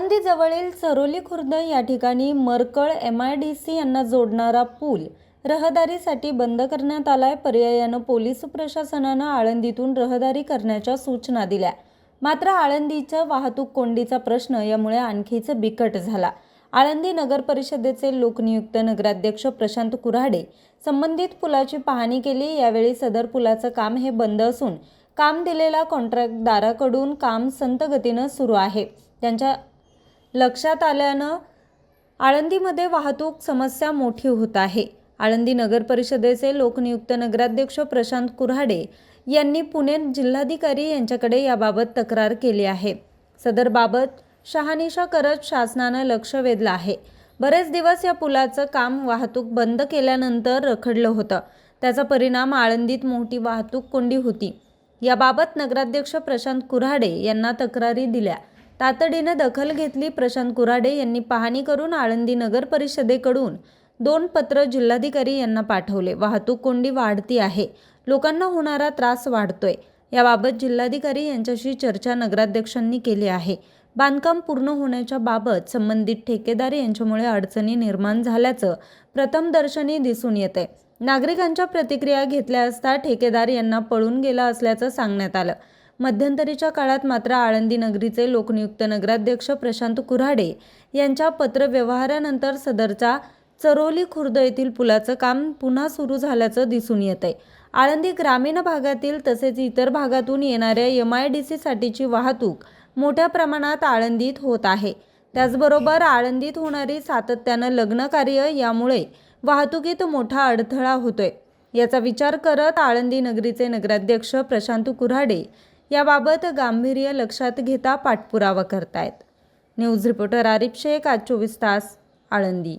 आळंदीजवळील सरोली चरोली खुर्द या ठिकाणी Markal M I D C यांना जोडणारा पूल रहदारीसाठी बंद करण्यात आलाय. पर्यायानं पोलीस प्रशासनानं आळंदीतून रहदारी करण्याच्या सूचना दिल्या. मात्र आळंदीच्या वाहतूक कोंडीचा प्रश्न यामुळे आणखीच बिकट झाला. आळंदी नगर परिषदेचे लोकनियुक्त नगराध्यक्ष प्रशांत कुऱ्हाडे संबंधित पुलाची पाहणी केली. यावेळी सदर पुलाचं काम हे बंद असून काम दिलेला कॉन्ट्रॅक्टदाराकडून काम संत गतीनं सुरू आहे. त्यांच्या लक्षात आल्यानं आळंदीमध्ये वाहतूक समस्या मोठी होत आहे. आळंदी नगर परिषदेचे लोकनियुक्त नगराध्यक्ष प्रशांत कुऱ्हाडे यांनी पुणे जिल्हाधिकारी यांच्याकडे याबाबत तक्रार केली आहे. सदरबाबत शहानिशा करत शासनानं लक्ष वेधलं आहे. बरेच दिवस या पुलाचं काम वाहतूक बंद केल्यानंतर रखडलं होतं. त्याचा परिणाम आळंदीत मोठी वाहतूक कोंडी होती. याबाबत नगराध्यक्ष प्रशांत कुऱ्हाडे यांना तक्रारी दिल्या. तातडीनं दखल घेतली प्रशांत कुराडे यांनी पाहणी करून आळंदी नगर परिषदेकडून दोन पत्र जिल्हाधिकारी यांना पाठवले. वाहतूक कोंडी वाढती आहे. लोकांना होणारा त्रास वाढतोय. याबाबत जिल्हाधिकारी यांच्याशी चर्चा नगराध्यक्षांनी केली आहे. बांधकाम पूर्ण होण्याच्या बाबत संबंधित ठेकेदार यांच्यामुळे अडचणी निर्माण झाल्याचं प्रथमदर्शनी दिसून येते नागरिकांच्या प्रतिक्रिया घेतल्या असता ठेकेदार यांना पळून गेला असल्याचं सांगण्यात आलं. मध्यंतरीच्या काळात मात्र आळंदी नगरीचे लोकनियुक्त नगराध्यक्ष प्रशांत कुऱ्हाडे यांच्या पत्रव्यवहारानंतर सदरचा चरोली खुर्द येथील पुलाचं काम पुन्हा सुरू झाल्याचं दिसून येत आहे आळंदी ग्रामीण भागातील तसेच इतर भागातून येणाऱ्या एम आय डी सीसाठीची वाहतूक मोठ्या प्रमाणात आळंदीत होत आहे. त्याचबरोबर आळंदीत होणारी सातत्यानं लग्न कार्य यामुळे वाहतुकीत मोठा अडथळा होतोय. याचा विचार करत आळंदी नगरीचे नगराध्यक्ष प्रशांत कुऱ्हाडे याबाबत गांभीर्य लक्षात घेता पाठपुरावा करतायत. न्यूज रिपोर्टर आरिफ शेख आज चोवीस तास आळंदी.